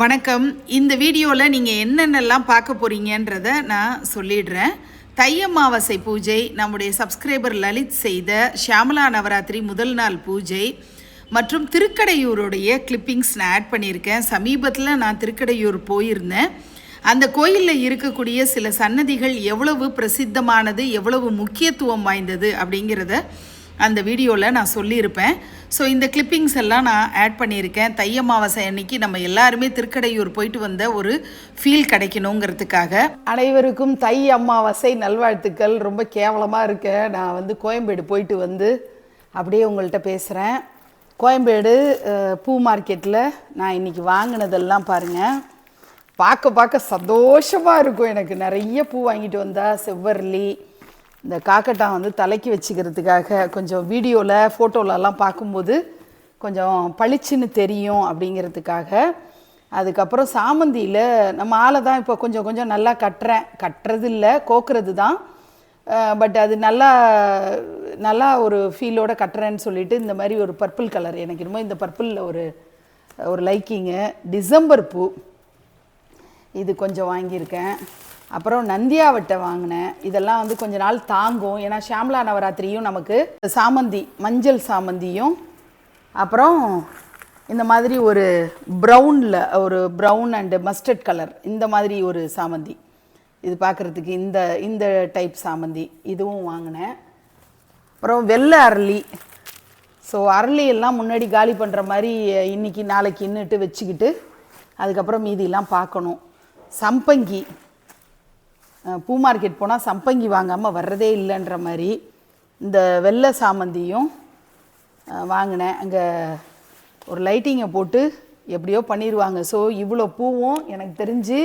வணக்கம். இந்த வீடியோவில் நீங்கள் என்னென்னலாம் பார்க்க போகிறீங்கன்றத நான் சொல்லிடுறேன். தை அமாவாசை பூஜை நம்முடைய சப்ஸ்கிரைபர் லலித் செய்த ஷியாமலா நவராத்திரி முதல் நாள் பூஜை மற்றும் திருக்கடையூருடைய கிளிப்பிங்ஸ் நான் ஆட் பண்ணியிருக்கேன். சமீபத்தில் நான் திருக்கடையூர் போயிருந்தேன். அந்த கோயிலில் இருக்கக்கூடிய சில சன்னதிகள் எவ்வளவு பிரசித்தமானது எவ்வளவு முக்கியத்துவம் வாய்ந்தது அப்படிங்கிறத அந்த வீடியோவில் நான் சொல்லியிருப்பேன். ஸோ இந்த கிளிப்பிங்ஸ் எல்லாம் நான் ஆட் பண்ணியிருக்கேன். தை அமாவாசை அன்னைக்கு நம்ம எல்லாருமே திருக்கடையூர் போயிட்டு வந்த ஒரு ஃபீல் கிடைக்கணுங்கிறதுக்காக. அனைவருக்கும் தை அமாவாசை நல்வாழ்த்துக்கள். ரொம்ப கேவலமாக இருக்க. நான் வந்து கோயம்பேடு போயிட்டு வந்து அப்படியே உங்கள்கிட்ட பேசுகிறேன் கோயம்பேடு பூ மார்க்கெட்டில் நான் இன்னைக்கு வாங்கினதெல்லாம் பாருங்கள் பார்க்க பார்க்க சந்தோஷமாக இருக்கும் எனக்கு. நிறைய பூ வாங்கிட்டு வந்தால் செவ்வரளி இந்த காக்கட்டான் வந்து தலைக்கு வச்சுக்கிறதுக்காக கொஞ்சம் வீடியோவில் ஃபோட்டோலலாம் பார்க்கும்போது கொஞ்சம் பளிச்சுன்னு தெரியும் அப்படிங்கிறதுக்காக. அதுக்கப்புறம் சாமந்தியில் நம்ம ஆளை தான் இப்போ கொஞ்சம் கொஞ்சம் நல்லா கட்டுறேன். கட்டுறது இல்லை கோக்குறது தான் பட் அது நல்லா நல்லா ஒரு ஃபீலோட கட்டுறேன்னு சொல்லிட்டு இந்த மாதிரி ஒரு பர்பிள் கலர் எனக்கு என்னமோ இந்த பர்பிளில் ஒரு ஒரு லைக்கிங்கு. டிசம்பர் பூ. இது கொஞ்சம் வாங்கியிருக்கேன். அப்புறம் நந்தியாவட்டை வாங்கினேன். இதெல்லாம் வந்து கொஞ்ச நாள் தாங்கும். ஏன்னா ஷாம்லா நவராத்திரியும் நமக்கு சாமந்தி மஞ்சள் சாமந்தியும் அப்புறம் இந்த மாதிரி ஒரு ப்ரௌனில் ஒரு ப்ரௌன் அண்டு மஸ்டர்ட் கலர் இந்த மாதிரி ஒரு சாமந்தி. இது பார்க்குறதுக்கு இந்த இந்த டைப் சாமந்தி. இதுவும் வாங்கினேன். அப்புறம் வெள்ளை அரளி. ஸோ அரளி எல்லாம் முன்னாடி காலி பண்ணுற மாதிரி இன்னைக்கு நாளைக்கு நின்றுட்டு வச்சுக்கிட்டு அதுக்கப்புறம் மீதியெல்லாம் பார்க்கணும். சம்பங்கி. பூ மார்க்கெட் போனால் சம்பங்கி வாங்காமல் வர்றதே இல்லைன்ற மாதிரி இந்த வெள்ளை சாமந்தியும் வாங்கினேன். அங்கே ஒரு லைட்டிங்கை போட்டு எப்படியோ பண்ணிடுவாங்க ஸோ இவ்வளோ பூவும் எனக்கு தெரிஞ்சு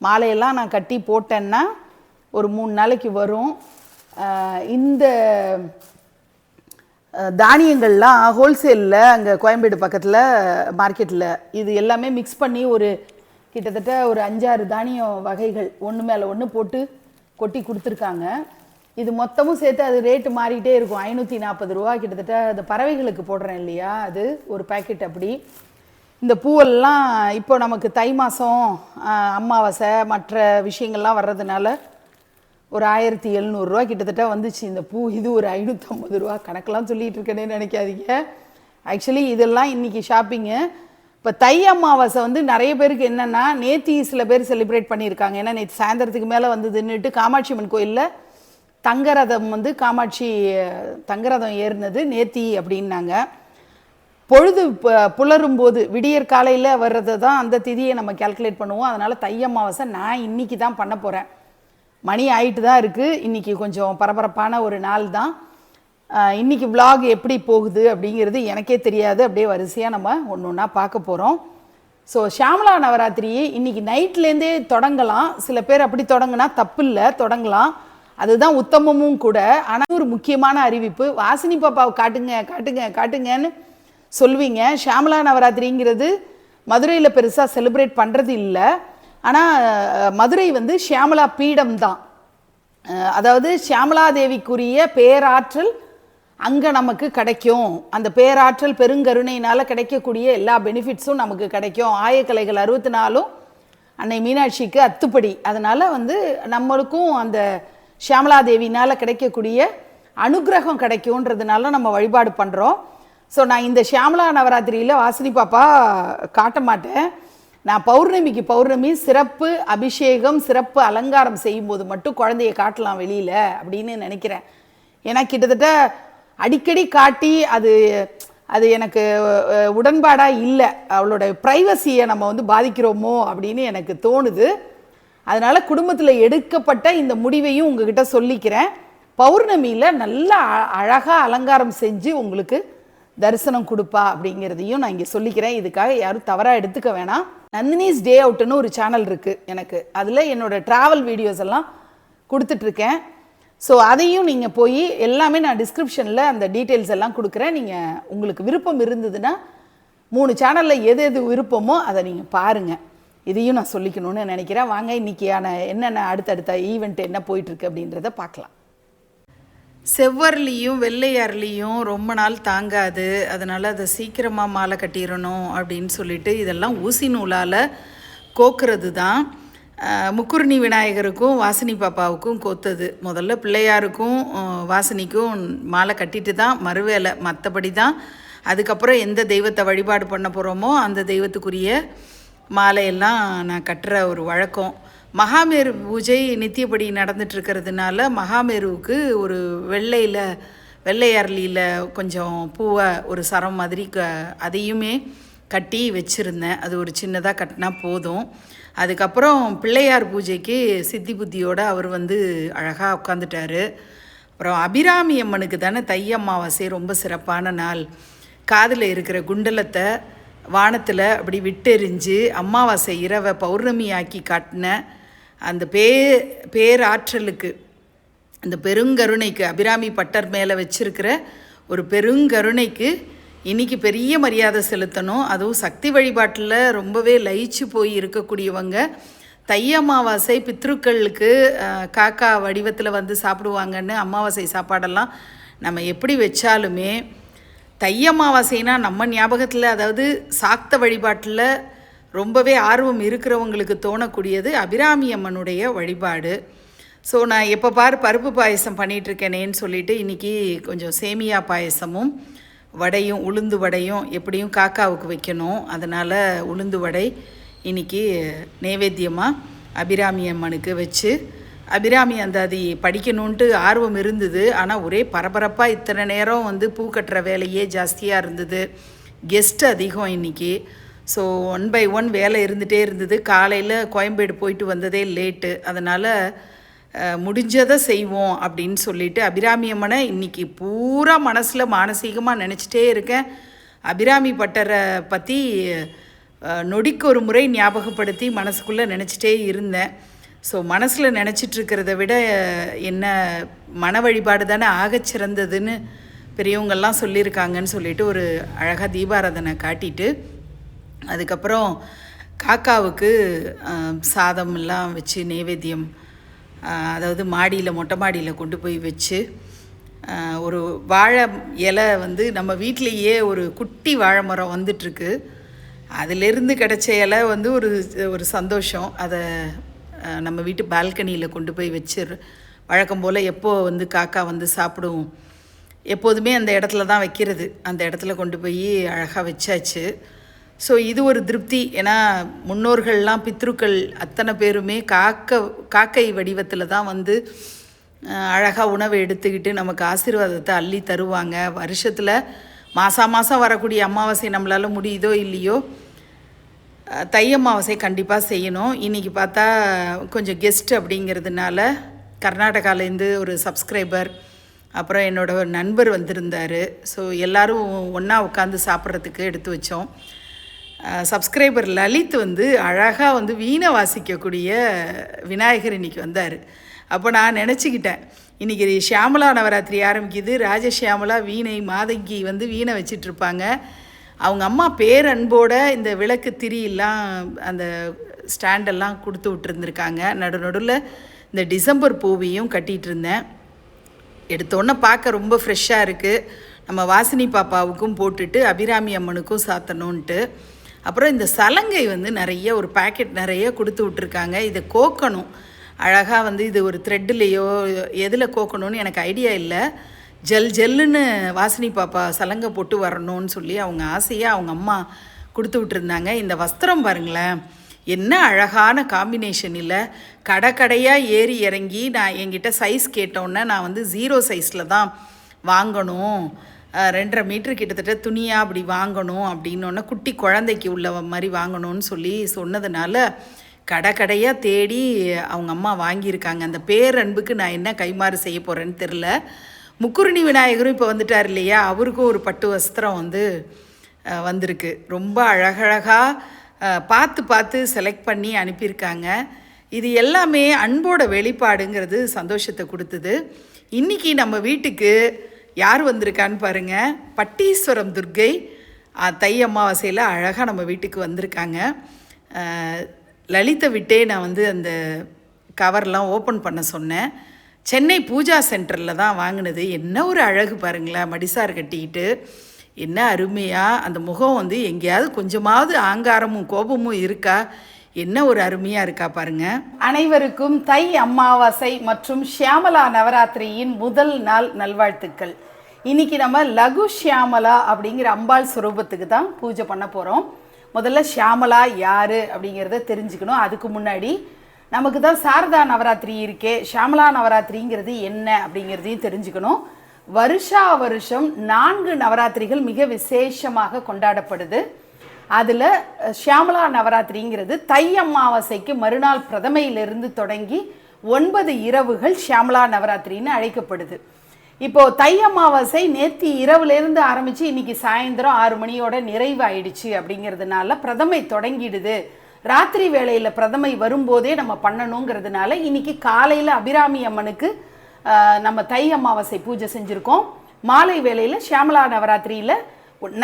மாலையெல்லாம் நான் கட்டி போட்டேன்னா ஒரு மூணு நாளைக்கு வரும். இந்த தானியங்கள்லாம் ஹோல்சேலில் அங்கே கோயம்பேடு பக்கத்தில் மார்க்கெட்டில் இது எல்லாமே மிக்ஸ் பண்ணி ஒரு கிட்டத்தட்ட ஒரு அஞ்சாறு தானிய வகைகள் ஒன்று மேலே ஒன்று போட்டு கொட்டி கொடுத்துருக்காங்க. இது மொத்தமும் சேர்த்து அது ரேட்டு மாறிட்டே இருக்கும். ஐநூற்றி நாற்பது ரூபா கிட்டத்தட்ட அந்த பறவைகளுக்கு போடுறேன் இல்லையா? அது ஒரு பாக்கெட் அப்படி. இந்த பூவெல்லாம் இப்போ நமக்கு தை மாதம் அமாவாசை மற்ற விஷயங்கள்லாம் வர்றதுனால ஒரு ஆயிரத்தி எழுநூறுரூவா கிட்டத்தட்ட வந்துச்சு. இந்த பூ இது ஒரு ஐநூற்றம்பது ரூபா கணக்கெல்லாம் சொல்லிகிட்டு இருக்கேன்னு நினைக்காதீங்க. ஆக்சுவலி இதெல்லாம் இன்றைக்கி ஷாப்பிங்கு இப்போ தை அமாவாசை வந்து நிறைய பேருக்கு என்னென்னா நேத்தி சில பேர் செலிப்ரேட் பண்ணியிருக்காங்க. ஏன்னா நேற்று சாயந்தரத்துக்கு மேலே வந்ததுன்னுட்டு காமாட்சி அம்மன் கோயிலில் தங்கரதம் வந்து காமாட்சி தங்கரதம் ஏறினது நேத்தி அப்படின்னாங்க. பொழுது புலரும் போது விடியற் காலையில் வர்றது தான் அந்த திதியை நம்ம கால்குலேட் பண்ணுவோம். அதனால் தை அமாவாசை நான் இன்னைக்கு தான் பண்ண போகிறேன் மணி ஆயிட்டு தான் இருக்குது இன்றைக்கி கொஞ்சம் பரபரப்பான ஒரு நாள் தான். இன்றைக்கி இன்னைக்கு எப்படி போகுது அப்படிங்கிறது எனக்கே தெரியாது. அப்படியே வரிசையாக நம்ம ஒன்று ஒன்றா பார்க்க போகிறோம் ஸோ ஷியாமலா நவராத்திரி இன்றைக்கி நைட்லேருந்தே தொடங்கலாம். சில பேர் அப்படி தொடங்கினா தப்பு இல்லை தொடங்கலாம். அதுதான் உத்தமமும் கூட. ஆனால் ஒரு முக்கியமான அறிவிப்பு. வாசினி பாப்பாவை காட்டுங்க காட்டுங்க காட்டுங்கன்னு சொல்வீங்க. ஷாமலா நவராத்திரிங்கிறது மதுரையில் பெருசாக செலிப்ரேட் பண்ணுறது இல்லை. ஆனால் மதுரை வந்து ஷியாமலா பீடம் தான் அதாவது ஷியாமலா தேவிக்குரிய பேராற்றல் அங்கே நமக்கு கிடைக்கும். அந்த பேராற்றல் பெருங்கருணையினால் கிடைக்கக்கூடிய எல்லா பெனிஃபிட்ஸும் நமக்கு கிடைக்கும். ஆயக்கலைகள் அறுபத்தி நாலும் அன்னை மீனாட்சிக்கு அத்துப்படி. அதனால் வந்து நம்மளுக்கும் அந்த ஷியாமலாதேவினால் கிடைக்கக்கூடிய அனுக்கிரகம் கிடைக்கும்ன்றதுனால நம்ம வழிபாடு பண்ணுறோம் ஸோ நான் இந்த ஷியாமலா நவராத்திரியில் வாசினி பாப்பா காட்ட மாட்டேன். நான் பௌர்ணமிக்கு பௌர்ணமி சிறப்பு அபிஷேகம் சிறப்பு அலங்காரம் செய்யும்போது மட்டும் குழந்தைய காட்டலாம் வெளியில் அப்படின்னு நினைக்கிறேன். ஏன்னா கிட்டத்தட்ட அடிக்கடி காட்டி அது அது எனக்கு உடன்பாடாக உடன்பாடா இல்லை. அவளோட ப்ரைவசியை நம்ம வந்து பாதிக்கிறோமோ அப்படின்னு எனக்கு தோணுது. அதனால குடும்பத்தில் எடுக்கப்பட்ட இந்த முடிவையும் உங்ககிட்ட சொல்லிக்கிறேன். பௌர்ணமியில் நல்லா அ- அலங்காரம் செஞ்சு உங்களுக்கு தரிசனம் கொடுப்பா அப்படிங்கிறதையும் நான் இங்கே சொல்லிக்கிறேன். இதுக்காக யாரும் தவறாக எடுத்துக்க வேணாம். நந்தினிஸ் டே அவுட்டுன்னு ஒரு சேனல் இருக்குது எனக்கு. அதில் என்னோட ட்ராவல் வீடியோஸ் எல்லாம் கொடுத்துட்ருக்கேன் ஸோ அதையும் நீங்கள் போய் எல்லாமே நான் டிஸ்கிரிப்ஷனில் அந்த டீட்டெயில்ஸ் எல்லாம் கொடுக்குறேன். நீங்கள் உங்களுக்கு விருப்பம் இருந்ததுன்னா மூணு சேனலில் எது எது விருப்பமோ அதை நீங்கள் பாருங்கள் இதையும் நான் சொல்லிக்கணும்னு நினைக்கிறேன். வாங்க இன்னைக்கான என்னென்ன அடுத்தடுத்த ஈவெண்ட் என்ன போயிட்டுருக்கு அப்படின்றத பார்க்கலாம். செவ்வரளியும் வெள்ளை ரொம்ப நாள் தாங்காது. அதனால் அதை சீக்கிரமாக மாலை கட்டிடணும் அப்படின்னு சொல்லிட்டு இதெல்லாம் ஊசி நூலால் கோக்குறது தான் முக்குருணி விநாயகருக்கும் வாசினி பாப்பாவுக்கும் கொத்தது. முதல்ல பிள்ளையாருக்கும் வாசினிக்கும் மாலை கட்டிட்டு தான் மறுவேலை மற்றபடி தான். அதுக்கப்புறம் எந்த தெய்வத்தை வழிபாடு பண்ண போகிறோமோ அந்த தெய்வத்துக்குரிய மாலையெல்லாம் நான் கட்டுற ஒரு வழக்கம். மகாமேரு பூஜை நித்தியப்படி நடந்துட்டுருக்கிறதுனால மகாமேருவுக்கு ஒரு வெள்ளையில் வெள்ளை அரளியில் கொஞ்சம் பூவை ஒரு சரம் மாதிரி க அதையுமே கட்டி வச்சுருந்தேன். அது ஒரு சின்னதாக கட்டினா போதும். அதுக்கப்புறம் பிள்ளையார் பூஜைக்கு சித்தி புத்தியோடு அவர் வந்து அழகாக உட்காந்துட்டாரு அப்புறம் அபிராமி அம்மனுக்கு தானே தை அமாவாசை ரொம்ப சிறப்பான நாள். காதில் இருக்கிற குண்டலத்தை வானத்தில் அப்படி விட்டெறிஞ்சு அமாவாசை இரவை பௌர்ணமி ஆக்கி காட்டின அந்த பே பேராற்றலுக்கு அந்த பெருங்கருணைக்கு அபிராமி பட்டர் மேலே வச்சிருக்கிற ஒரு பெருங்கருணைக்கு இன்னைக்கு பெரிய மரியாதை செலுத்தணும். அதுவும் சக்தி வழிபாட்டில் ரொம்பவே லயிச்சு போய் இருக்கக்கூடியவங்க. தை அமாவாசை பித்ருக்களுக்கு காக்கா வடிவத்தில் வந்து சாப்பிடுவாங்கன்னு அமாவாசை சாப்பாடெல்லாம் நம்ம எப்படி வச்சாலுமே தை அமாவாசைனா நம்ம ஞாபகத்தில் அதாவது சாக்த வழிபாட்டில் ரொம்பவே ஆர்வம் இருக்கிறவங்களுக்கு தோணக்கூடியது அபிராமி அம்மனுடைய வழிபாடு. ஸோ நான் எப்போ பார் பருப்பு பாயசம் பண்ணிகிட்ருக்கேனேன்னு சொல்லிவிட்டு சொல்லிட்டு இன்றைக்கி கொஞ்சம் சேமியா பாயசமும் வடையும் உளுந்து வடையும் எப்படியும் காக்காவுக்கு வைக்கணும். அதனால் உளுந்து வடை இன்றைக்கி நைவேத்தியமாக அபிராமி அம்மனுக்கு வச்சு அபிராமி அந்த அது படிக்கணுன்ட்டு ஆர்வம் இருந்தது. ஆனால் ஒரே பரபரப்பாக இத்தனை நேரம் வந்து பூ கட்டுற வேலையே ஜாஸ்தியாக இருந்தது. கெஸ்ட் அதிகம் இன்னைக்கு. ஸோ ஒன் பை ஒன் வேலை இருந்துகிட்டே இருந்தது. காலையில் கோயம்பேடு போயிட்டு வந்ததே லேட்டு அதனால் முடிஞ்சதை செய்வோம் அப்படின்னு சொல்லிட்டு அபிராமி அம்மனை இன்னைக்கு பூரா மனசில் மானசீகமாக நினச்சிட்டே இருக்கேன். அபிராமி பட்டரை பற்றி நொடிக்கு ஒரு முறை ஞாபகப்படுத்தி மனசுக்குள்ளே நினச்சிட்டே இருந்தேன். ஸோ மனசில் நினச்சிட்ருக்கிறத விட என்ன மன வழிபாடு தானே ஆகச் சிறந்ததுன்னு பெரியவங்கள்லாம் சொல்லியிருக்காங்கன்னு சொல்லிட்டு ஒரு அழகாக தீபாராதனை காட்டிட்டு அதுக்கப்புறம் காக்காவுக்கு சாதம் எல்லாம் வச்சு நைவேத்தியம் அதாவது மாடியில் மொட்டை மாடியில் கொண்டு போய் வச்சு ஒரு வாழை இலை வந்து நம்ம வீட்டிலேயே ஒரு குட்டி வாழை மரம் வந்துட்டுருக்கு. அதிலிருந்து கிடச்ச இலை வந்து ஒரு ஒரு சந்தோஷம். அதை நம்ம வீட்டு பால்கனியில் கொண்டு போய் வச்சிரு வழக்கம் போல் எப்போ வந்து காக்கா வந்து சாப்பிடும் எப்போதுமே அந்த இடத்துல தான் வைக்கிறது. அந்த இடத்துல கொண்டு போய் அழகாக வச்சாச்சு. ஸோ இது ஒரு திருப்தி. ஏன்னா முன்னோர்கள்லாம் பித்ருக்கள் அத்தனை பேருமே காக்க காக்கை வடிவத்தில் தான் வந்து அழகாக உணவை எடுத்துக்கிட்டு நமக்கு ஆசீர்வாதத்தை அள்ளி தருவாங்க. வருஷத்தில் மாதம் மாதம் வரக்கூடிய அமாவாசை நம்மளால் முடியுதோ இல்லையோ தை அமாவாசை கண்டிப்பாக செய்யணும். இன்றைக்கி பார்த்தா கொஞ்சம் கெஸ்ட் அப்படிங்கிறதுனால கர்நாடகாலேருந்து ஒரு சப்ஸ்கிரைபர் அப்புறம் என்னோட நண்பர் வந்திருந்தார். ஸோ எல்லோரும் ஒன்றா உட்காந்து சாப்பிட்றதுக்கு எடுத்து வச்சோம். சப்ஸ்கிரைபர் லலித் வந்து அழகாக வந்து வீணை வாசிக்கக்கூடிய விநாயகர் இன்னைக்கு வந்தார். அப்போ நான் நினச்சிக்கிட்டேன். இன்றைக்கி ஷியாமலா நவராத்திரி ஆரம்பிக்குது. ராஜஷியாமலா வீணை மாதங்கி வந்து வீணை வச்சிட்ருப்பாங்க. அவங்க அம்மா பேரன்போட இந்த விளக்கு திரியெல்லாம் அந்த ஸ்டாண்டெல்லாம் கொடுத்து விட்டுருந்துருக்காங்க. நடு நடுவில் இந்த டிசம்பர் பூவையும் கட்டிகிட்டு இருந்தேன் எடுத்தோன்னே பார்க்க ரொம்ப ஃப்ரெஷ்ஷாக இருக்குது நம்ம வாசினி பாப்பாவுக்கும் போட்டுட்டு அபிராமி அம்மனுக்கும் சாத்தணுன்ட்டு. அப்புறம் இந்த சலங்கை வந்து நிறைய ஒரு பாக்கெட் நிறைய கொடுத்து விட்ருக்காங்க இதை கோக்கணும். அழகாக வந்து இது ஒரு த்ரெட்டுலேயோ எதில் கோக்கணும்னு எனக்கு ஐடியா இல்லை. ஜல் ஜல்லுன்னு வாசினி பாப்பா சலங்கை போட்டு வரணும்னு சொல்லி அவங்க ஆசையாக அவங்க அம்மா கொடுத்து விட்டுருந்தாங்க. இந்த வஸ்திரம் பாருங்களேன். என்ன அழகான காம்பினேஷன் இல்லை. கடை கடையாக ஏறி இறங்கி நான் என்கிட்ட சைஸ் கேட்டோன்னே நான் வந்து ஜீரோ சைஸில் தான் வாங்கணும். ரெண்டரை மீட்ரு கிட்டத்தட்ட துணியாக அப்படி வாங்கணும் அப்படின்னோடனே குட்டி குழந்தைக்கு உள்ள மாதிரி வாங்கணும்னு சொல்லி சொன்னதுனால கடை கடையாக தேடி அவங்க அம்மா வாங்கியிருக்காங்க. அந்த பேரன்புக்கு நான் என்ன கைமாறு செய்ய போகிறேன்னு தெரில முக்குருணி விநாயகரும் இப்போ வந்துட்டார் இல்லையா? அவருக்கும் ஒரு பட்டு வஸ்திரம் வந்து வந்திருக்கு. ரொம்ப அழகழகாக பார்த்து பார்த்து செலக்ட் பண்ணி அனுப்பியிருக்காங்க. இது எல்லாமே அன்போட வெளிப்பாடுங்கிறது சந்தோஷத்தை கொடுத்தது. இன்றைக்கி நம்ம வீட்டுக்கு யார் வந்திருக்கான்னு பாருங்கள் பட்டீஸ்வரம் துர்க்கை தை அமாவாசையில் அழகாக நம்ம வீட்டுக்கு வந்திருக்காங்க. லலிதை லலித்தை விட்டே நான் வந்து அந்த கவர்லாம் ஓப்பன் பண்ண சொன்னேன். சென்னை பூஜா சென்டரில் தான் வாங்கினது. என்ன ஒரு அழகு பாருங்களேன். மடிசார் கட்டிக்கிட்டு என்ன அருமையாக அந்த முகம் வந்து எங்கேயாவது கொஞ்சமாவது ஆங்காரமும் கோபமும் இருக்கா? என்ன ஒரு அருமையாக இருக்கா பாருங்க. அனைவருக்கும் தை அமாவாசை மற்றும் ஷியாமலா நவராத்திரியின் முதல் நாள் நல்வாழ்த்துக்கள். இன்னைக்கு நம்ம லகு ஷியாமலா அப்படிங்கிற அம்பாள் சுரூபத்துக்கு தான் பூஜை பண்ண போகிறோம் முதல்ல ஷியாமலா யாரு அப்படிங்கிறத தெரிஞ்சுக்கணும். அதுக்கு முன்னாடி நமக்கு தான் சாரதா நவராத்திரி இருக்கே ஷியாமலா நவராத்திரிங்கிறது என்ன அப்படிங்கிறதையும் தெரிஞ்சுக்கணும். வருஷா வருஷம் நான்கு நவராத்திரிகள் மிக விசேஷமாக கொண்டாடப்படுது. அதில் ஷியாமலா நவராத்திரிங்கிறது தை அமாவாசைக்கு மறுநாள் பிரதமையிலிருந்து தொடங்கி ஒன்பது இரவுகள் ஷியாமலா நவராத்திரின்னு அழைக்கப்படுது. இப்போ தை அமாவாசை நேத்தி இரவுலேருந்து ஆரம்பித்து இன்னைக்கு சாயந்தரம் ஆறு மணியோட நிறைவாயிடுச்சு அப்படிங்கிறதுனால பிரதமை தொடங்கிடுது. ராத்திரி வேளையில் பிரதமை வரும்போதே நம்ம பண்ணணுங்கிறதுனால இன்னைக்கு காலையில் அபிராமி அம்மனுக்கு நம்ம தை அமாவாசை பூஜை செஞ்சுருக்கோம். மாலை வேளையில் ஷியாமலா நவராத்திரியில்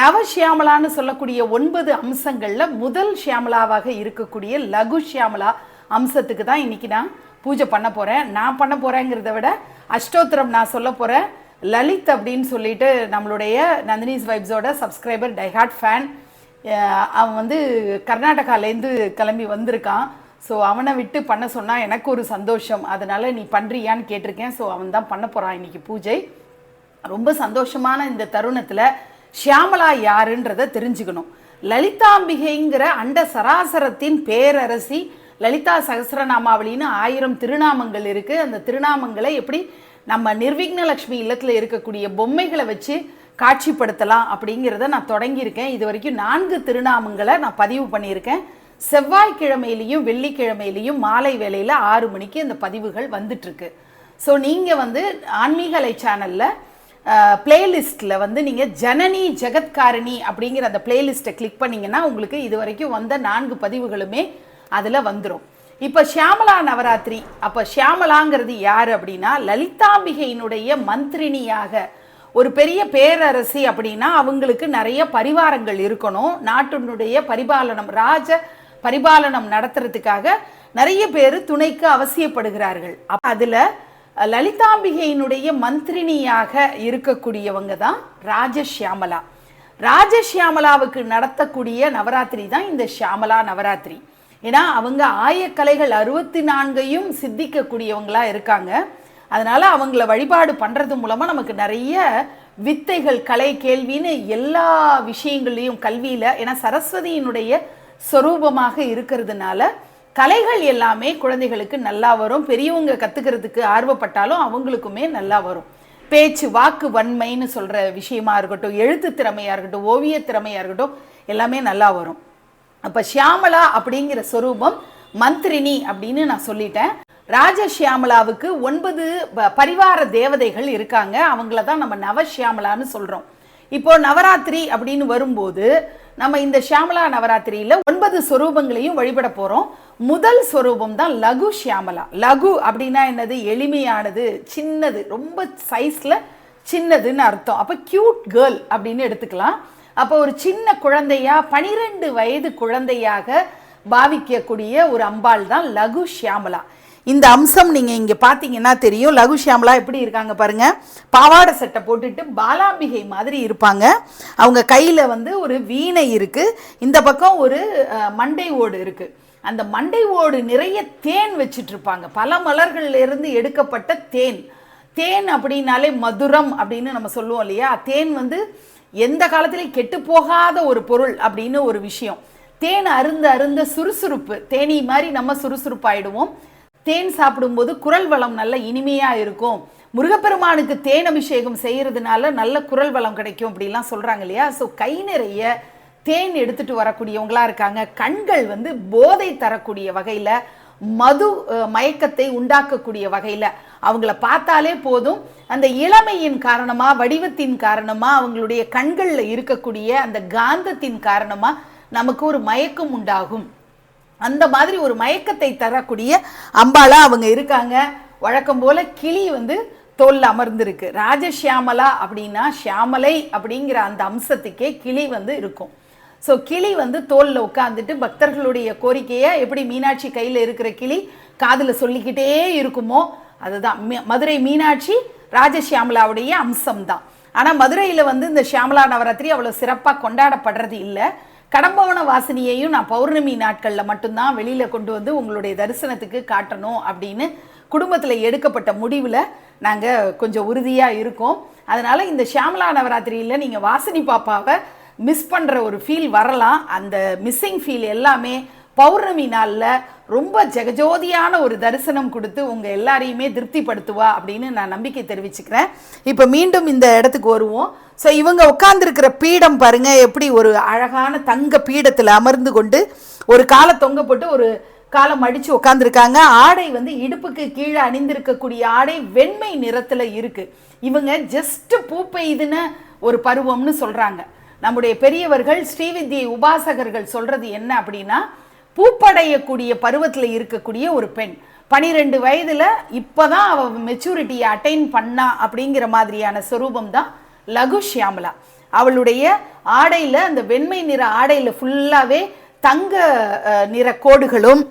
நவ ஷியாமலான்னு சொல்லக்கூடிய ஒன்பது அம்சங்களில் முதல் ஷியாமலாவாக இருக்கக்கூடிய லகு ஷியாமலா அம்சத்துக்கு தான் இன்றைக்கி நான் பூஜை பண்ண போகிறேன் நான் பண்ண போகிறேங்கிறத விட அஷ்டோத்திரம் நான் சொல்ல போகிறேன் லலித் அப்படின்னு சொல்லிட்டு நம்மளுடைய நந்தினிஸ் வைப்ஸோட சப்ஸ்கிரைபர் டைஹார்ட் ஃபேன். அவன் வந்து கர்நாடகாலேருந்து கிளம்பி வந்திருக்கான். ஸோ அவனை விட்டு பண்ண சொன்னால் எனக்கு ஒரு சந்தோஷம். அதனால் நீ பண்ணுறியான்னு கேட்டிருக்கேன். ஸோ அவன் தான் பண்ண போகிறான் இன்னைக்கு பூஜை. ரொம்ப சந்தோஷமான இந்த தருணத்தில் ஷியாமலா யாருன்றதை தெரிஞ்சுக்கணும். லலிதாம்பிகைங்கிற அண்ட சராசரத்தின் பேரரசி லலிதா சகஸ்ரநாமாவளின்னு ஆயிரம் திருநாமங்கள் இருக்குது அந்த திருநாமங்களை எப்படி நம்ம நிர்விக்னலக்ஷ்மி இல்லத்தில் இருக்கக்கூடிய பொம்மைகளை வச்சு காட்சிப்படுத்தலாம் அப்படிங்கிறத நான் தொடங்கியிருக்கேன். இது வரைக்கும் நான்கு திருநாமங்களை நான் பதிவு பண்ணியிருக்கேன். செவ்வாய்க்கிழமையிலையும் வெள்ளிக்கிழமையிலையும் மாலை வேளையில் ஆறு மணிக்கு இந்த பதிவுகள் வந்துட்டுருக்கு. ஸோ நீங்கள் வந்து ஆன்மீகலை சேனலில் பிளேலிஸ்ட்டில் வந்து நீங்கள் ஜனனி ஜெகத்காரணி அப்படிங்கிற அந்த பிளேலிஸ்ட்டை கிளிக் பண்ணிங்கன்னா உங்களுக்கு இது வரைக்கும் வந்த நான்கு பதிவுகளுமே அதில் வந்துடும் இப்போ ஷியாமலா நவராத்திரி. அப்போ ஷியாமலாங்கிறது யார் அப்படின்னா லலிதாம்பிகையினுடைய மந்திரினியாக ஒரு பெரிய பேரரசி அப்படின்னா அவங்களுக்கு நிறைய பரிவாரங்கள் இருக்கணும். நாட்டினுடைய பரிபாலனம் ராஜ பரிபாலனம் நடத்துறதுக்காக நிறைய பேர் துணைக்கு அவசியப்படுகிறார்கள். அப்போ அதில் லலிதாம்பிகையினுடைய மந்திரினியாக இருக்கக்கூடியவங்க தான் ராஜஷியாமலா ராஜஷியாமலாவுக்கு நடத்தக்கூடிய நவராத்திரி தான் இந்த ஷியாமலா நவராத்திரி. ஏன்னா அவங்க ஆயக்கலைகள் அறுபத்தி நான்கையும் சித்திக்கக்கூடியவங்களா இருக்காங்க. அதனால அவங்கள வழிபாடு பண்ணுறது மூலமாக நமக்கு நிறைய வித்தைகள் கலை கேள்வின்னு எல்லா விஷயங்கள்லையும் கல்வியில் ஏன்னா சரஸ்வதியினுடைய சொரூபமாக இருக்கிறதுனால கலைகள் எல்லாமே குழந்தைகளுக்கு நல்லா வரும். பெரியவங்க கற்றுக்கிறதுக்கு ஆர்வப்பட்டாலும் அவங்களுக்குமே நல்லா வரும். பேச்சு வாக்கு வன்மைன்னு சொல்கிற விஷயமா இருக்கட்டும் எழுத்து திறமையாக இருக்கட்டும் ஓவிய திறமையாக இருக்கட்டும் எல்லாமே நல்லா வரும். அப்போ ஷியாமலா அப்படிங்கிற சொரூபம் மந்திரினி அப்படின்னு நான் சொல்லிட்டேன். ராஜஷியாமலாவுக்கு ஒன்பது ப- பரிவார தேவதைகள் இருக்காங்க. அவங்கள தான் நம்ம நவஷியாமலான்னு சொல்கிறோம் இப்போ நவராத்திரி அப்படின்னு வரும்போது நம்ம இந்த ஷியாமலா நவராத்திரியில் ஒன்பது சொரூபங்களையும் வழிபட போகிறோம் முதல் ஸ்வரூபம் தான் லகு ஷியாமலா. லகு அப்படின்னா என்னது? எளிமையானது சின்னது ரொம்ப சைஸில் சின்னதுன்னு அர்த்தம். அப்போ கியூட் கேர்ள் அப்படின்னு எடுத்துக்கலாம். அப்போ ஒரு சின்ன குழந்தையா பனிரெண்டு வயது குழந்தையாக பாவிக்கக்கூடிய ஒரு அம்பாள் தான் லகு ஷியாமலா. இந்த அம்சம் நீங்கள் இங்கே பார்த்தீங்கன்னா தெரியும். லகு ஷியாமலா எப்படி இருக்காங்க பாருங்கள் பாவாடை சட்டை போட்டுட்டு பாலாம்பிகை மாதிரி இருப்பாங்க. அவங்க கையில் வந்து ஒரு வீணை இருக்குது இந்த பக்கம் ஒரு மண்டை ஓடு இருக்குது அந்த மண்டை ஓடு நிறைய தேன் வச்சிட்ருப்பாங்க. பல மலர்கள்ல இருந்து எடுக்கப்பட்ட தேன். தேன் அப்படின்னாலே மதுரம் அப்படின்னு நம்ம சொல்லுவோம் இல்லையா? தேன் வந்து எந்த காலத்திலையும் கெட்டு போகாத ஒரு பொருள் அப்படின்னு ஒரு விஷயம். தேன் அருந்த அருந்த சுறுசுறுப்பு. தேனி மாதிரி நம்ம சுறுசுறுப்பாயிடுவோம். தேன் சாப்பிடும்போது குரல் வளம் நல்ல இனிமையாக இருக்கும். முருகப்பெருமானுக்கு தேன் அபிஷேகம் செய்கிறதுனால நல்ல குரல் வளம் கிடைக்கும் அப்படிலாம் சொல்கிறாங்க இல்லையா? ஸோ கை நிறைய தேன் எடுத்துட்டு வரக்கூடியவங்களா இருக்காங்க. கண்கள் வந்து போதை தரக்கூடிய வகையில மது மயக்கத்தை உண்டாக்கக்கூடிய வகையில. அவங்கள பார்த்தாலே போதும். அந்த இளமையின் காரணமா வடிவத்தின் காரணமா அவங்களுடைய கண்களில் இருக்கக்கூடிய அந்த காந்தத்தின் காரணமா நமக்கு ஒரு மயக்கம் உண்டாகும். அந்த மாதிரி ஒரு மயக்கத்தை தரக்கூடிய அம்பாளா அவங்க இருக்காங்க. வழக்கம் போல கிளி வந்து தோல்ல அமர்ந்திருக்கு. ராஜஷியாமலா அப்படின்னா ஷியாமலை அப்படிங்கிற அந்த அம்சத்துக்கே கிளி வந்து இருக்கும். ஸோ கிளி வந்து தோலில் உட்காந்துட்டு பக்தர்களுடைய கோரிக்கையை எப்படி மீனாட்சி கையில் இருக்கிற கிளி காதில் சொல்லிக்கிட்டே இருக்குமோ அதுதான். மதுரை மீனாட்சி ராஜசியாமலாவுடைய அம்சம் தான் ஆனால் மதுரையில் வந்து இந்த ஷியாமலா நவராத்திரி அவ்வளோ சிறப்பாக கொண்டாடப்படுறது இல்லை. கடம்பவன வாசினியையும் நான் பௌர்ணமி நாட்களில் மட்டும்தான் வெளியில் கொண்டு வந்து உங்களுடைய தரிசனத்துக்கு காட்டணும் அப்படின்னு குடும்பத்தில் எடுக்கப்பட்ட முடிவில் நாங்கள் கொஞ்சம் உறுதியாக இருக்கோம். அதனால் இந்த ஷியாமலா நவராத்திரியில் நீங்கள் வாசினி பாப்பாவை மிஸ் பண்ணுற ஒரு ஃபீல் வரலாம். அந்த மிஸ்ஸிங் ஃபீல் எல்லாமே பௌர்ணமி நாளில் ரொம்ப ஜெகஜோதியான ஒரு தரிசனம் கொடுத்து உங்கள் எல்லாரையுமே திருப்திப்படுத்துவா அப்படின்னு நான் நம்பிக்கை தெரிவிச்சுக்கிறேன். இப்போ மீண்டும் இந்த இடத்துக்கு வருவோம். ஸோ இவங்க உட்காந்துருக்கிற பீடம் பாருங்கள் எப்படி ஒரு அழகான தங்க பீடத்தில் அமர்ந்து கொண்டு ஒரு காலை தொங்க போட்டு ஒரு காலம் அடித்து உட்காந்துருக்காங்க ஆடை வந்து இடுப்புக்கு கீழே அணிந்திருக்கக்கூடிய ஆடை வெண்மை நிறத்தில் இருக்குது இவங்க ஜஸ்ட்டு பூ பெய்துன்னு ஒரு பருவம்னு சொல்கிறாங்க நம்முடைய பெரியவர்கள் ஸ்ரீவித்யை உபாசகர்கள் சொல்றது என்ன அப்படின்னா பூப்படையக்கூடிய பருவத்தில் இருக்கக்கூடிய ஒரு பெண். பனிரெண்டு வயதுல இப்பதான் அவ மெச்சூரிட்டியை அட்டைன் பண்ணா அப்படிங்கிற மாதிரியான சொரூபம் தான் லகு ஷியாமலா. அவளுடைய ஆடையில அந்த வெண்மை நிற ஆடையில ஃபுல்லாவே தங்க நிற கோடுகளும்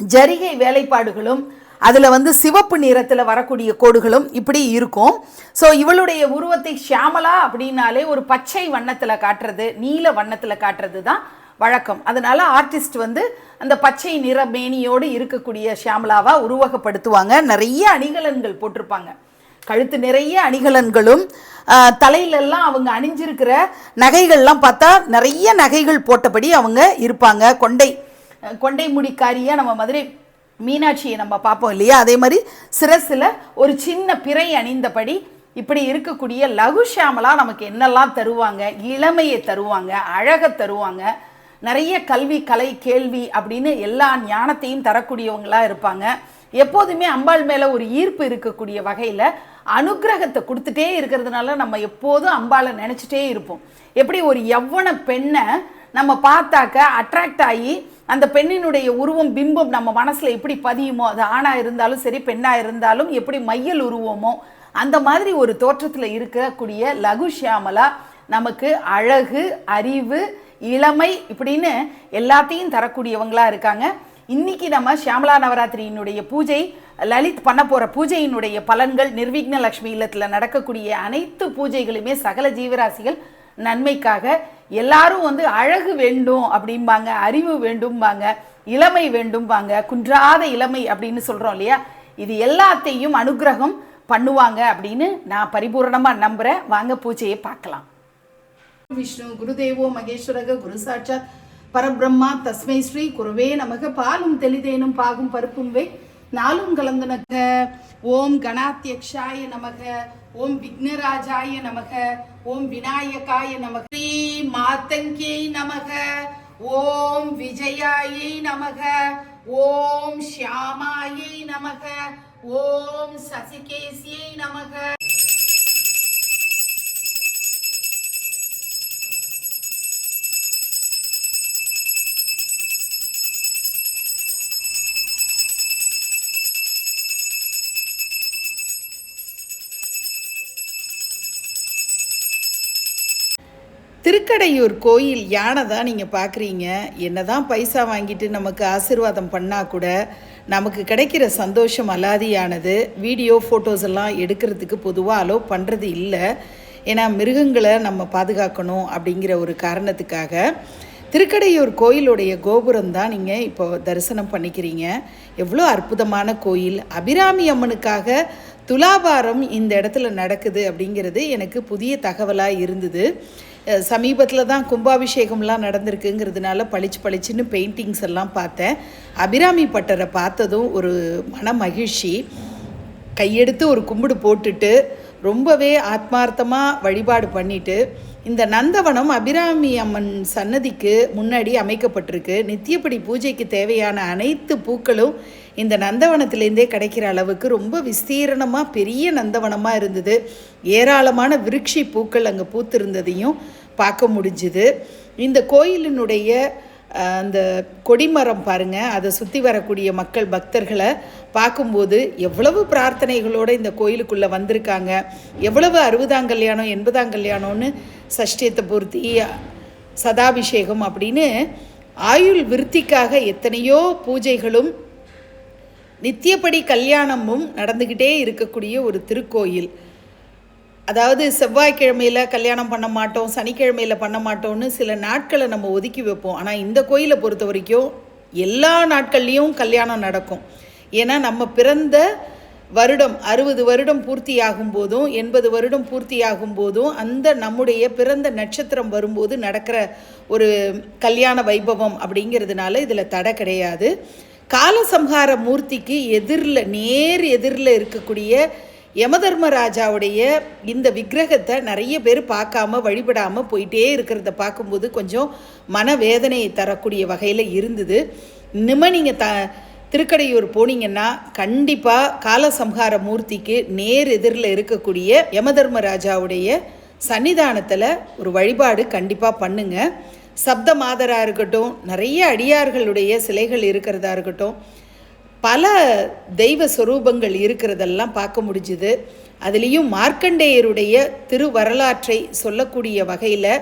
ஜரிகை வேலைப்பாடுகளும் அதில் வந்து சிவப்பு நிறத்தில் வரக்கூடிய கோடுகளும் இப்படி இருக்கும். ஸோ இவளுடைய உருவத்தை ஷியாமலா அப்படின்னாலே ஒரு பச்சை வண்ணத்தில் காட்டுறது நீல வண்ணத்தில் காட்டுறது தான் வழக்கம். அதனால் ஆர்டிஸ்ட் வந்து அந்த பச்சை நிற மேனியோடு இருக்கக்கூடிய ஷியாமலாவாக உருவகப்படுத்துவாங்க. நிறைய அணிகலன்கள் போட்டிருப்பாங்க. கழுத்து நிறைய அணிகலன்களும் தலையிலெல்லாம் அவங்க அணிஞ்சிருக்கிற நகைகள்லாம் பார்த்தா நிறைய நகைகள் போட்டபடி அவங்க இருப்பாங்க. கொண்டை கொண்டை முடிக்காரியாக நம்ம மதுரை மீனாட்சியை நம்ம பார்ப்போம் இல்லையா? அதே மாதிரி சிரசில் ஒரு சின்ன பிறை அணிந்தபடி இப்படி இருக்கக்கூடிய லகு ஷியாமலா நமக்கு என்னெல்லாம் தருவாங்க? இளமையை தருவாங்க அழகை தருவாங்க. நிறைய கல்வி கலை கேள்வி அப்படின்னு எல்லா ஞானத்தையும் தரக்கூடியவங்களாக இருப்பாங்க. எப்போதுமே அம்பாள் மேலே ஒரு ஈர்ப்பு இருக்கக்கூடிய வகையில் அனுக்கிரகத்தை கொடுத்துட்டே இருக்கிறதுனால நம்ம எப்போதும் அம்பாளை நினச்சிட்டே இருப்போம். எப்படி ஒரு எவ்வன பெண்ணை நம்ம பார்த்தாக்க அட்ராக்ட் ஆகி அந்த பெண்ணினுடைய உருவம் பிம்பம் நம்ம மனசில் எப்படி பதியுமோ அது ஆணாக இருந்தாலும் சரி பெண்ணாக இருந்தாலும் எப்படி மையல் உருவமோ அந்த மாதிரி ஒரு தோற்றத்தில் இருக்கக்கூடிய லகு ஷியாமலா நமக்கு அழகு அறிவு இளமை இப்படின்னு எல்லாத்தையும் தரக்கூடியவங்களாக இருக்காங்க. இன்னைக்கு நம்ம ஷியாமலா நவராத்திரியினுடைய பூஜை லலித் பண்ண போகிற பூஜையினுடைய பலன்கள் நிர்விக்ன லக்ஷ்மி இல்லத்தில் நடக்கக்கூடிய அனைத்து பூஜைகளுமே சகல ஜீவராசிகள் நன்மைக்காக எல்லாரும் வந்து அழகு வேண்டும் அப்படிம்பாங்க அறிவு வேண்டும்பாங்க இளமை வேண்டும்பாங்க குன்றாத இளமை அப்படின்னு சொல்றோம் இல்லையா? இது எல்லாத்தையும் அனுக்கிரகம் பண்ணுவாங்க அப்படின்னு நான் பரிபூரணமாக நம்புறேன். வாங்க பூஜையை பார்க்கலாம். விஷ்ணு குருதேவோ மகேஸ்வரக குரு சாட்சாத் பரபிரம்மா தஸ்மை ஸ்ரீ குருவே நமக. பாலும் தெளிதேனும் பாகும் பருப்பும் வை. நாளும் கலந்துனக ஓம் கணாத்தியக்ஷாய நமக. ஓம் விக்னராஜாய நமக ஓம் விநாயகாய நமக ஸ்ரீ மாத்தங்கியை நமக ஓம் விஜயாயை நமக ஓம் ஷியாமாயை நமக ஓம் சசிகேசியை நமக. திருக்கடையூர் கோயில் யானை தான் நீங்கள் பார்க்குறீங்க என்ன தான் பைசா வாங்கிட்டு நமக்கு ஆசீர்வாதம் பண்ணால் கூட நமக்கு கிடைக்கிற சந்தோஷம் அலாதியானது. வீடியோ ஃபோட்டோஸ் எல்லாம் எடுக்கிறதுக்கு பொதுவாக அலோவ் பண்ணுறது இல்லை. ஏன்னா மிருகங்களை நம்ம பாதுகாக்கணும் அப்படிங்கிற ஒரு காரணத்துக்காக திருக்கடையூர் கோயிலுடைய கோபுரம் தான் நீங்கள் இப்போ தரிசனம் பண்ணிக்கிறீங்க. எவ்வளோ அற்புதமான கோயில். அபிராமி அம்மனுக்காக துலாபாரம் இந்த இடத்துல நடக்குது அப்படிங்கிறது எனக்கு புதிய தகவலாக இருந்தது. சமீபத்தில் தான் கும்பாபிஷேகம்லாம் நடந்திருக்குங்கிறதுனால பளிச்சு பளிச்சுன்னு பெயிண்டிங்ஸ் எல்லாம் பார்த்தேன். அபிராமி பட்டரை பார்த்ததும் ஒரு மன மகிழ்ச்சி. கையெடுத்து ஒரு கும்பிடு போட்டுட்டு ரொம்பவே ஆத்மார்த்தமாக வழிபாடு பண்ணிட்டு இந்த நந்தவனம் அபிராமி அம்மன் சன்னதிக்கு முன்னாடி அமைக்கப்பட்டிருக்கு. நித்தியப்படி பூஜைக்கு தேவையான அனைத்து பூக்களும் இந்த நந்தவனத்திலேருந்தே கிடைக்கிற அளவுக்கு ரொம்ப விஸ்தீரணமாக பெரிய நந்தவனமாக இருந்தது. ஏராளமான விருட்சி பூக்கள் அங்கே பூத்திருந்ததையும் பார்க்க முடிஞ்சுது. இந்த கோயிலினுடைய அந்த கொடிமரம் பாருங்கள் அதை சுற்றி வரக்கூடிய மக்கள் பக்தர்களை பார்க்கும்போது எவ்வளவு பிரார்த்தனைகளோட இந்த கோயிலுக்குள்ளே வந்திருக்காங்க. எவ்வளவு அறுபதாம் கல்யாணம் எண்பதாம் கல்யாணம்னு சஷ்டியத்தை பூர்த்தி சதாபிஷேகம் அப்படின்னு ஆயுள் விருத்திக்காக எத்தனையோ பூஜைகளும் நித்தியப்படி கல்யாணமும் நடந்துக்கிட்டே இருக்கக்கூடிய ஒரு திருக்கோயில். அதாவது செவ்வாய்க்கிழமையில் கல்யாணம் பண்ண மாட்டோம் சனிக்கிழமையில் பண்ண மாட்டோம்னு சில நாட்களை நம்ம ஒதுக்கி வைப்போம். ஆனால் இந்த கோயிலை பொறுத்த வரைக்கும் எல்லா நாட்கள்லேயும் கல்யாணம் நடக்கும். ஏன்னா நம்ம பிறந்த வருடம் அறுபது வருடம் பூர்த்தியாகும் போதும் எண்பது வருடம் பூர்த்தியாகும் போதும் அந்த நம்முடைய பிறந்த நட்சத்திரம் வரும்போது நடக்கிற ஒரு கல்யாண வைபவம் அப்படிங்கிறதுனால இதில் தடை கிடையாது. காலசம்ஹார மூர்த்திக்கு எதிரில் நேர் எதிரில் இருக்கக்கூடிய யமதர்மராஜாவுடைய இந்த விக்கிரகத்தை நிறைய பேர் பார்க்காம வழிபடாமல் போயிட்டே இருக்கிறத பார்க்கும்போது கொஞ்சம் மனவேதனையை தரக்கூடிய வகையில் இருந்தது. இனிமேல் நீங்கள் த திருக்கடையூர் போனீங்கன்னா கண்டிப்பாக காலசம்ஹார மூர்த்திக்கு நேர் எதிரில் இருக்கக்கூடிய யமதர்மராஜாவுடைய சன்னிதானத்தில் ஒரு வழிபாடு கண்டிப்பாக பண்ணுங்கள் சப்த மாதராக இருக்கட்டும் நிறைய அடியார்களுடைய சிலைகள் இருக்கிறதா இருக்கட்டும் பல தெய்வ சொரூபங்கள் இருக்கிறதெல்லாம் பார்க்க முடிஞ்சுது. அதுலேயும் மார்க்கண்டேயருடைய திரு வரலாற்றை சொல்லக்கூடிய வகையில்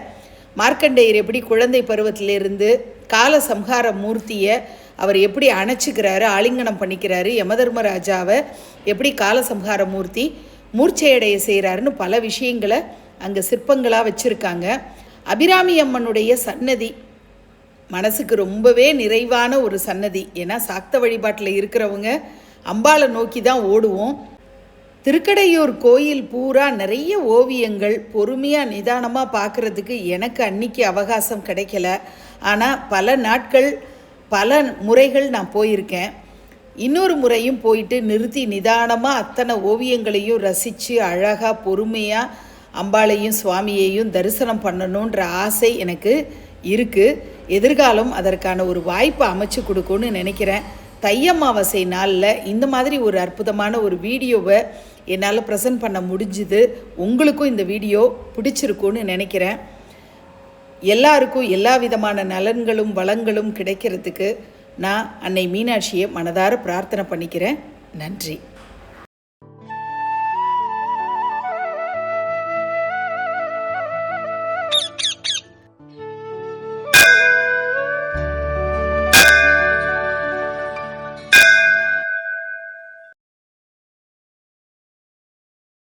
மார்க்கண்டேயர் எப்படி குழந்தை பருவத்திலிருந்து கால சம்ஹார மூர்த்தியை அவர் எப்படி அணைச்சிக்கிறாரு ஆலிங்கனம் பண்ணிக்கிறாரு யமதர்மராஜாவை எப்படி காலசம்ஹார மூர்த்தி மூர்ச்சையடைய செய்கிறாருன்னு பல விஷயங்களை அங்கே சிற்பங்களாக வச்சுருக்காங்க. அபிராமி அம்மனுடைய சன்னதி மனசுக்கு ரொம்பவே நிறைவான ஒரு சன்னதி ஏன்னா சாக்த வழிபாட்டில் இருக்கிறவங்க அம்பாளை நோக்கி தான் ஓடுவோம். திருக்கடையூர் கோயில் பூரா நிறைய ஓவியங்கள் பொறுமையாக நிதானமாக பார்க்குறதுக்கு எனக்கு அன்னைக்கு அவகாசம் கிடைக்கல. ஆனால் பல நாட்கள் பல முறைகள் நான் போயிருக்கேன். இன்னொரு முறையும் போயிட்டு நிறுத்தி நிதானமாக அத்தனை ஓவியங்களையும் ரசித்து அழகாக பொறுமையாக அம்பாளையும் சுவாமியையும் தரிசனம் பண்ணணுன்ற ஆசை எனக்கு இருக்குது எதிர்காலம் அதற்கான ஒரு வாய்ப்பை அமைச்சு கொடுக்கும்னு நினைக்கிறேன். தை அமாவாசை நாளில் இந்த மாதிரி ஒரு அற்புதமான ஒரு வீடியோவை என்னால் ப்ரெசன்ட் பண்ண முடிஞ்சுது. உங்களுக்கும் இந்த வீடியோ பிடிச்சிருக்குன்னு நினைக்கிறேன். எல்லாருக்கும் எல்லா விதமான நலன்களும் வளங்களும் கிடைக்கிறதுக்கு நான் அன்னை மீனாட்சியை மனதார பிரார்த்தனை பண்ணிக்கிறேன். நன்றி.